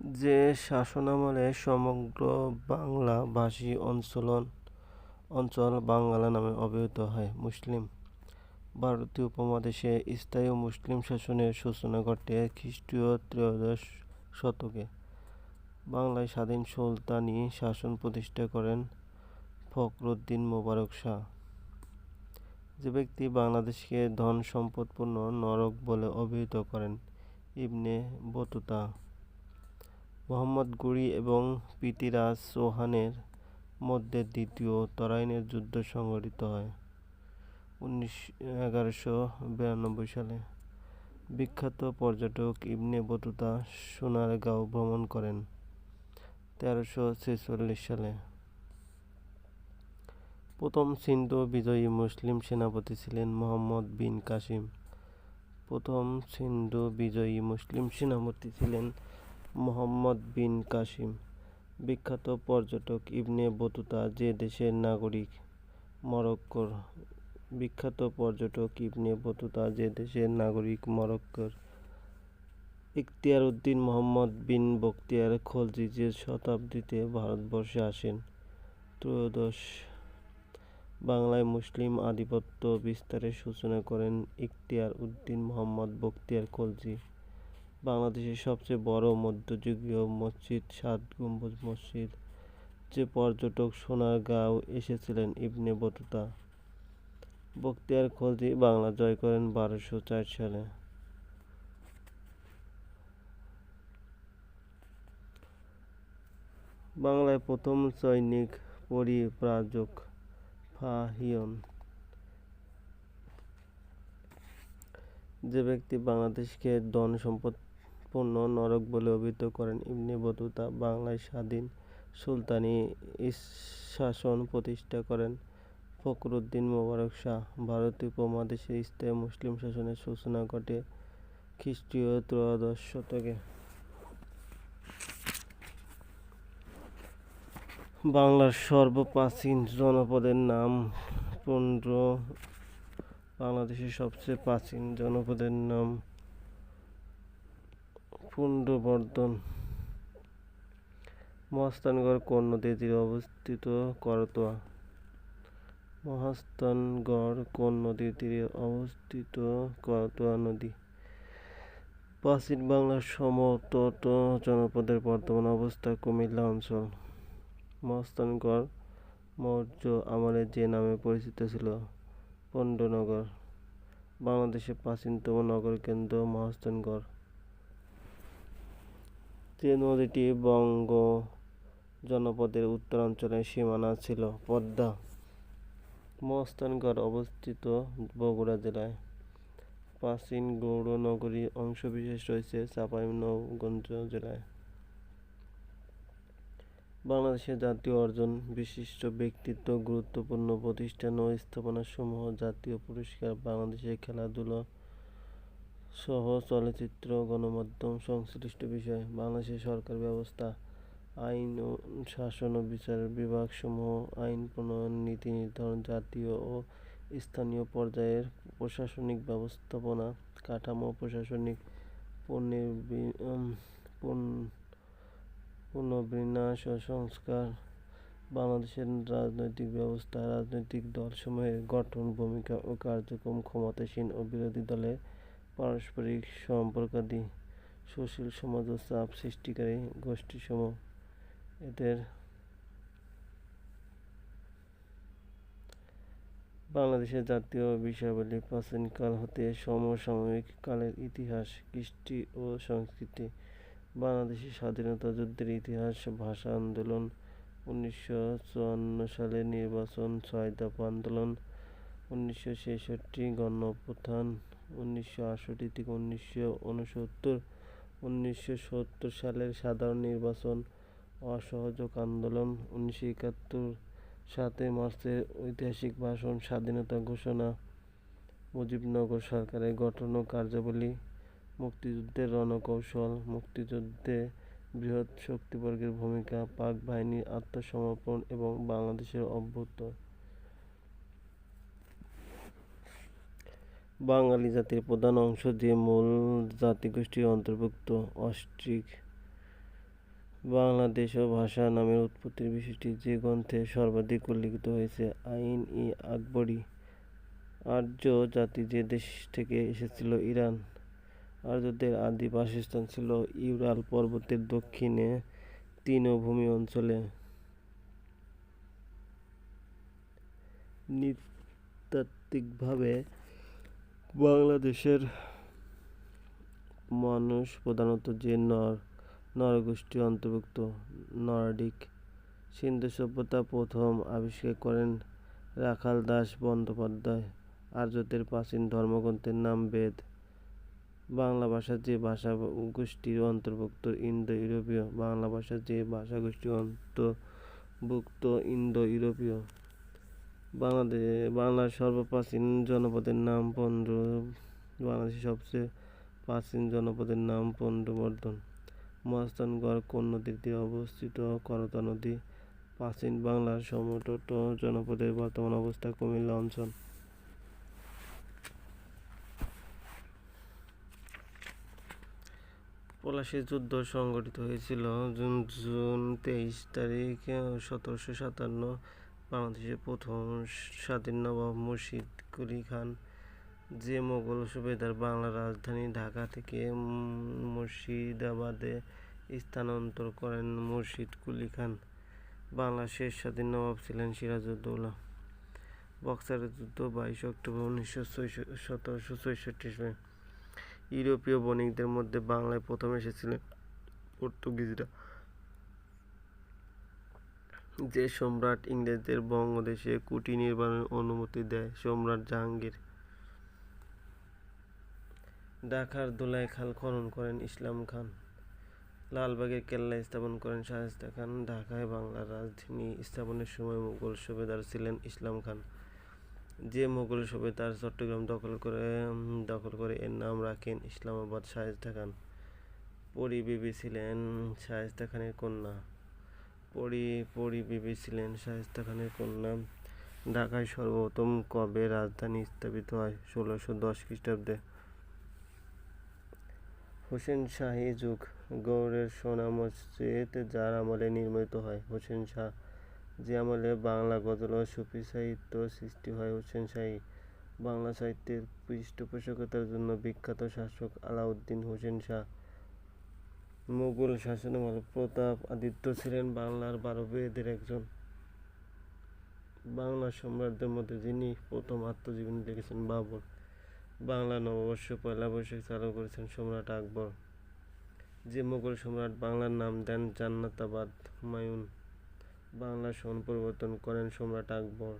যে শাসনামলে সমগ্র বাংলাভাষী অঞ্চলন অঞ্চল বাংলা নামে অভিহিত হয়। মুসলিম ভারতীয় উপমহাদেশে স্থায়ী মুসলিম শাসনের সূচনা ঘটে খ্রিস্টীয় ত্রয়োদশ শতকে। বাংলায় স্বাধীন সুলতানি শাসন প্রতিষ্ঠা করেন ফখরুদ্দিন মোবারক শাহ। যে ব্যক্তি বাংলাদেশকে ধন সম্পদপূর্ণ নরক বলে অভিহিত করেন ইবনে বতুতা। মোহাম্মদ ঘুরি এবং পৃথিরাজ চৌহানের মধ্যে দ্বিতীয় তরাইনের যুদ্ধ সংঘটিত হয় উনিশ, এগারোশো বিরানব্বই সালে। বিখ্যাত পর্যটক ইবনে বতুতা সোনারগাঁও ভ্রমণ করেন তেরোশো ছেচল্লিশ সালে। প্রথম সিন্ধু বিজয়ী মুসলিম সেনাপতি ছিলেন মোহাম্মদ বিন কাসিম। প্রথম সিন্ধু বিজয়ী মুসলিম সেনাপতি ছিলেন মোহাম্মদ বিন কাসিম, বিখ্যাত পর্যটক ইবনে বতুতা যে দেশের নাগরিক, মরক্কোর, বিখ্যাত পর্যটক ইবনে বতুতা যে দেশের নাগরিক, মরক্কোর। ইখতিয়ার উদ্দিন মোহাম্মদ বিন বখতিয়ার খলজি যে শতাব্দীতে ভারতবর্ষে আসেন। ত্রয়োদশ বাংলায় মুসলিম আধিপত্য বিস্তারের সূচনা করেন ইখতিয়ার উদ্দিন মোহাম্মদ বখতিয়ার খলজি। বাংলাদেশের সবচেয়ে বড় মধ্যযুগীয় মসজিদ সাত গম্বুজ মসজিদ, যে পর্যটক সোনারগাঁও এসেছিলেন ইবনে বতুতা। বখতিয়ার খলজি বাংলা জয় করেন বারোশো চার সালে। বাংলায় প্রথম সৈনিক পরিব্রাজক ফাহিয়ন। যে ব্যক্তি বাংলাদেশকে ধন সম্পদপূর্ণ নরক বলে অভিহিত করেন ইবনে বতুতা। বাংলায় স্বাধীন সুলতানি শাসন প্রতিষ্ঠা করেন ফখরুদ্দীন মোবারক শাহ। ভারতীয় উপমহাদেশে স্থায়ী মুসলিম শাসনের সূচনা ঘটে খ্রিস্টীয় ত্রয়োদশ শতকে। বাংলার সর্বপ্রাচীন জনপদের নাম পুন্ড বাংলাদেশের সবচেয়ে প্রাচীন জনপদের নাম পুন্ড্রবর্ধন মহাস্থানগড় কোন নদীর তীরে অবস্থিত করতোয়া। মহাস্থানগড় কোন নদীর তীরে অবস্থিত করতোয়া নদী। প্রাচীন বাংলার সমতট জনপদের বর্তমান অবস্থা কুমিল্লা অঞ্চল। মহাস্থানগড় মৌর্য আমলে যে নামে পরিচিত ছিল পণ্ডনগর। বাংলাদেশের প্রাচীনতম নগর কেন্দ্র মহাস্থানগড়। যে নদীটি বঙ্গ জনপদের উত্তরাঞ্চলের সীমানা ছিল পদ্মা। মস্তানগড় অবস্থিত বগুড়া জেলায়। প্রাচীন গৌড় নগরী অংশবিশেষ রয়েছে চাঁপাইনবাবগঞ্জ জেলায়। বাংলাদেশের জাতীয় অর্জন বিশিষ্ট ব্যক্তিত্ব, গুরুত্বপূর্ণ প্রতিষ্ঠান ও স্থাপনাসমূহ জাতীয় পুরস্কার বাংলাদেশের খেলাধুলা সহ চলচ্চিত্র, গণমাধ্যম, সংশ্লিষ্ট বিষয়, বাংলাদেশের সরকার ব্যবস্থা, আইন ও শাসন ও বিচার বিভাগসমূহ, আইন প্রণয়ন নীতি নির্ধারণ জাতীয় ও স্থানীয় পর্যায়ের প্রশাসনিক ব্যবস্থাপনা কাঠামো, প্রশাসনিক পুনর্বিন্যাস ও সংস্কার, বাংলাদেশের রাজনৈতিক ব্যবস্থা, রাজনৈতিক দলসমূহের গঠন, ভূমিকা ও কার্যক্রম ক্ষমতাসীন ও বিরোধী দলের পারস্পরিক সম্পর্কাদি সুশীল সমাজ ও চাপ সৃষ্টিকারী গোষ্ঠীসমূহ। এদের বাংলাদেশের জাতীয় বিষয়াবলী প্রাচীনকাল হতে সমসাময়িক কালের ইতিহাস, কৃষ্টি ও সংস্কৃতি বাংলাদেশের স্বাধীনতা যুদ্ধের ইতিহাস, ভাষা আন্দোলন, উনিশশো চুয়ান্ন সালের নির্বাচন দফা আন্দোলন, উনিশশো ছেষট্টি গণঅভ্যুত্থান উনিশশো আটষট্টি থেকে উনিশশো উনসত্তর, উনিশশো সত্তর সালের সাধারণ নির্বাচন, অসহযোগ আন্দোলন, উনিশশো একাত্তর সাতই মার্চের ঐতিহাসিক ভাষণ স্বাধীনতা ঘোষণা, মুজিবনগর সরকারের গঠন ও কার্যাবলী, মুক্তিযুদ্ধের রণকৌশল, মুক্তিযুদ্ধে বৃহৎ শক্তিবর্গের ভূমিকা, পাক বাহিনীর আত্মসমর্পণ এবং বাংলাদেশের অভ্যুত্থান। বাঙালি জাতির প্রধান অংশ যে মূল জাতিগোষ্ঠীর অন্তর্ভুক্ত অস্ট্রিক বাংলাদেশ ও ভাষা নামের উৎপত্তির বিষয়টি যে গ্রন্থে সর্বাধিক উল্লিখিত হয়েছে আইন-ই আকবরী, আর্য জাতি যে দেশ থেকে এসেছিল ইরান, আর্যদের আদি বাসস্থান ছিল ইউরাল পর্বতের দক্ষিণে তৃণভূমি অঞ্চলে। নৃতাত্ত্বিকভাবে বাংলাদেশের মানুষ প্রধানত যে নর নরগোষ্ঠী অন্তর্ভুক্ত, নর্ডিক সিন্ধু সভ্যতা প্রথম আবিষ্কার করেন রাখাল দাস বন্দ্যোপাধ্যায়। আর্যদের প্রাচীন ধর্মগ্রন্থের নাম বেদ। বাংলা ভাষা যে ভাষা গোষ্ঠীর অন্তর্ভুক্ত ইন্দো ইউরোপীয় বাংলা ভাষা যে ভাষা গোষ্ঠীর অন্তর্ভুক্ত ইন্দো ইউরোপীয় বাংলাদেশ বাংলার সর্বপ্রাচীন জনপদের নাম পন্ড বাংলাদেশের সবচেয়ে প্রাচীন জনপদের নাম পণ্ডবর্ধন মহাস্থানগড় কোন নদীর তীরে অবস্থিত? করতা নদী। প্রাচীন বাংলার সমতট জনপদের বর্তমান অবস্থা কুমিল্লা অঞ্চল। পলাশীর যুদ্ধ সংঘটিত হয়েছিল জুন জুন তেইশ তারিখ সতেরোশো সাতান্ন। বাংলাদেশের প্রথম স্বাধীন নবাব মুর্শিদ কুলি খান যে মোগল সুবেদার বাংলার রাজধানী ঢাকা থেকে মুর্শিদাবাদে স্থানান্তর করেন মুর্শিদ কুলি খান। বাংলার শেষ স্বাধীন নবাব ছিলেন সিরাজউদ্দৌলা। বক্সারের যুদ্ধ বাইশে অক্টোবর উনিশশো সতেরোশো ছয়ষট্টি ইউরোপীয় বণিকদের মধ্যে বাংলায় প্রথম এসেছিলেন পর্তুগিজরা। যে সম্রাট ইংরেজদের বঙ্গদেশে কুটি নির্মাণের অনুমতি দেয়, সম্রাট জাহাঙ্গীর। ঢাকার ধুলাই খাল খনন করেন ইসলাম খান। লালবাগের কেল্লা স্থাপন করেন শায়েস্তা খান। ঢাকায় বাংলার রাজধানী স্থাপনের সময় মুঘল সুবেদার ছিলেন ইসলাম খান। যে মোগল সুবেদার চট্টগ্রাম দখল করে দখল করে এর নাম রাখেন ইসলামাবাদ শায়েস্তা খান। পরি বিবি ছিলেন শায়েস্তা খানের কন্যা। পরি পরি বিবি ছিলেন শায়েস্তা খানের কন্যা। ঢাকায় সর্বপ্রথম কবে রাজধানী স্থাপিত হয়? ষোলোশো দশ খ্রিস্টাব্দে। হোসেন শাহী যুগ। গৌড়ের সোনা মসজিদ যার আমলে নির্মিত হয়। হোসেন শাহ যে আমলে বাংলা গজল ও সুফি সাহিত্য সৃষ্টি হয় হোসেন শাহী। বাংলা সাহিত্যের পৃষ্ঠপোষকতার জন্য বিখ্যাত শাসক আলাউদ্দিন হোসেন শাহ। মুঘল শাসনামল প্রতাপ আদিত্য ছিলেন বাংলার বারো বেদের একজন। বাংলা সম্রাটদের মধ্যে যিনি প্রথম আত্মজীবনী লিখেছেন বাবর, বাংলা নববর্ষ পয়লা বৈশাখ চালু করেছেন সম্রাট আকবর। যে মুঘল সম্রাট বাংলার নাম দেন জান্নাতাবাদ হুমায়ুন। বাংলা সন পরিবর্তন করেন সম্রাট আকবর।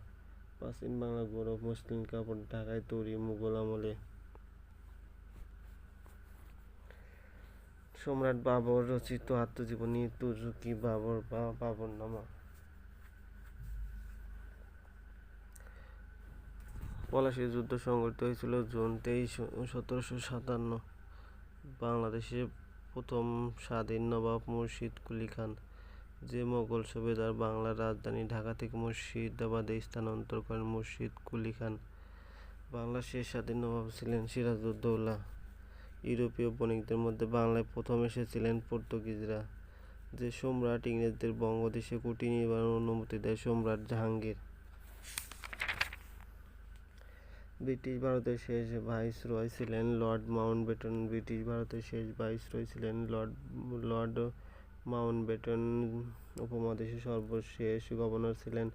প্রাচীন বাংলা গৌরব মুসলিম কাপড় ঢাকায় তৈরি মুঘল আমলে। সম্রাট বাবর রচিত আত্মজীবনী তুজুকি বাবর বা বাবরনামা পলাশীর যুদ্ধ সংঘটিত হয়েছিল জুন তেইশ, সতেরোশো সাতান্ন। বাংলাদেশের প্রথম স্বাধীন নবাব মুর্শিদ কুলি খান, যে মোগল সুবেদার বাংলার রাজধানী ঢাকা থেকে মুর্শিদাবাদে স্থানান্তর করেন মুর্শিদ কুলি খান। বাংলার শেষ স্বাধীন নবাব ছিলেন সিরাজউদ্দৌলা। ইউরোপীয় বণিকদের মধ্যে বাংলায় প্রথম এসেছিলেন পর্তুগিজরা, যে সম্রাট ইংরেজদের বঙ্গদেশে কুটি নির্মাণের অনুমতি দেয় সম্রাট জাহাঙ্গীর। ব্রিটিশ ভারতের শেষ ভাইসরয় ছিলেন লর্ড মাউন্টব্যাটেন ব্রিটিশ ভারতের শেষ ভাইসরয় ছিলেন লর্ড লর্ড মাউন্টব্যাটেন উপমহাদেশের সর্বশেষ গভর্নর ছিলেন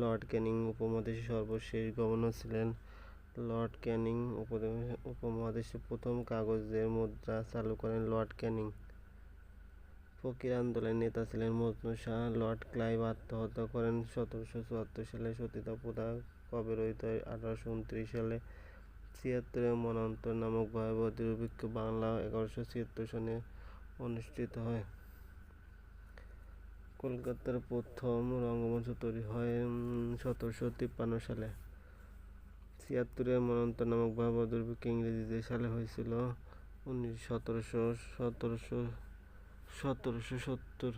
লর্ড ক্যানিং উপমহাদেশের সর্বশেষ গভর্নর ছিলেন লর্ড ক্যানিং উপমহাদেশে প্রথম কাগজের মুদ্রা চালু করেন লর্ড ক্যানিং ফকির আন্দোলনের নেতা ছিলেন মজনু শাহ। লর্ড ক্লাইভ আত্মহত্যা করেন সতেরোশো চুয়াত্তর সালে। সতীতা প্রথা কবে রহিত হয়? আঠারোশো উনত্রিশ সালে। ছিয়াত্তরে মনান্তর নামক ভয়াবহ দুর্ভিক্ষ বাংলা এগারোশো ছিয়াত্তর সনে অনুষ্ঠিত হয়। কলকাতার প্রথম রঙ্গমঞ্চ তৈরি হয় সতেরোশো তিপ্পান্ন সালে। ছিয়াত্তরের মনান্তর নামক ভয়াবহ দুর্ভিক্ষ ইংরেজি যে সালে হয়েছিল উনিশ সতেরোশো সতেরোশো সতেরোশো সত্তর।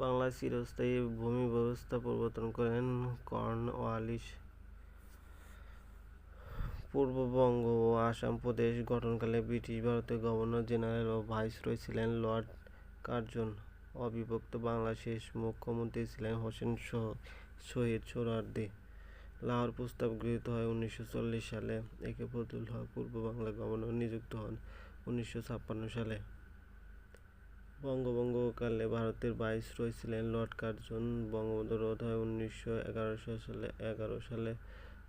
বাংলায় চিরস্থায়ী ভূমি ব্যবস্থা প্রবর্তন করেন কর্নওয়ালিস পূর্ববঙ্গ ও আসাম প্রদেশ গঠনকালে ব্রিটিশ ভারতের গভর্নর জেনারেল ও ভাইসরয় ছিলেন লর্ড কার্জন। অবিভক্ত বাংলার শেষ মুখ্যমন্ত্রী ছিলেন হোসেন শহ- শহীদ সোহরাওয়ার্দী। লাহোর প্রস্তাব গৃহীত হয় উনিশশো চল্লিশ সালে। একে ফজলুল হক পূর্ব বাংলার গভর্নর নিযুক্ত হন উনিশশো ছাপ্পান্ন সালে। বঙ্গভঙ্গকালে ভারতের ভাইসরয় ছিলেন লর্ড কার্জন। বঙ্গবন্ধু রোধ হয় উনিশশো এগারো সালে এগারো সালে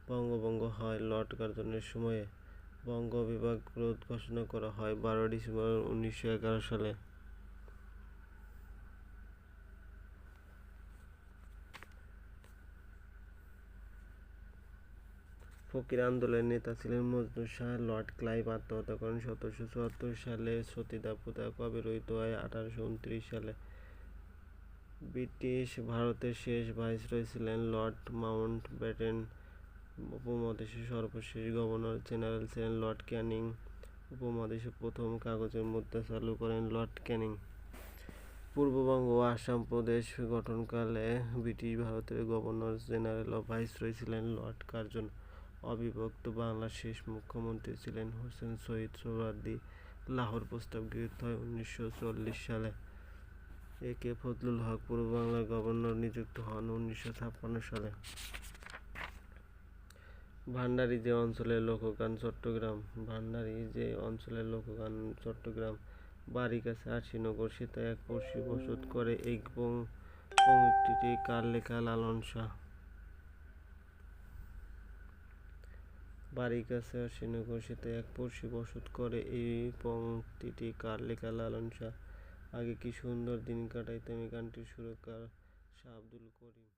বঙ্গভঙ্গ হয় লর্ড কার্জনের সময়ে। বঙ্গ বিভাগ রোধ ঘোষণা করা হয় বারো ডিসেম্বর উনিশশো এগারো সালে। ফকির আন্দোলনের নেতা ছিলেন মজনু শাহ, লর্ড ক্লাইভ আত্মহত্যা করেন সতেরোশো চুয়াত্তর সালে সতীদাহ প্রথা কবে রহিত হয়? আঠারোশো উনত্রিশ সালে। ব্রিটিশ ভারতের শেষ ভাইসরয় ছিলেন লর্ড মাউন্ট ব্যাটেন উপমহাদেশের সর্বশেষ গভর্নর জেনারেল ছিলেন লর্ড ক্যানিং। উপমহাদেশে প্রথম কাগজের মুদ্রা চালু করেন লর্ড ক্যানিং। পূর্ববঙ্গ ও আসাম প্রদেশ গঠনকালে ব্রিটিশ ভারতের গভর্নর জেনারেল ও ভাইসরয় ছিলেন লর্ড কার্জন। অবিভক্ত বাংলার শেষ মুখ্যমন্ত্রী ছিলেন হোসেন শহীদ সোহরাওয়ার্দী। লাহোর প্রস্তাব গৃহীত হয় উনিশশো চল্লিশ সালে। এ কে ফজলুল হক, পূর্ব বাংলার গভর্নর, নিযুক্ত হন উনিশশো ছাপ্পান্ন সালে। ভান্ডারী যে অঞ্চলের লোকগান চট্টগ্রাম, ভান্ডারী যে অঞ্চলের লোকগান চট্টগ্রাম বাড়ি কাছে আশিনগর সেটা এক পড়শি বসত করে পংক্তিটি কার লেখা লালন শাহ? বাড়ির কাছে আশিনগর এক পড়শি বসত করে। এই পংক্তিটি কার লেখা, লালন শাহ? আগে কি সুন্দর দিন কাটাইতাম এই গানটির সুরকার শাহ আব্দুল করিম?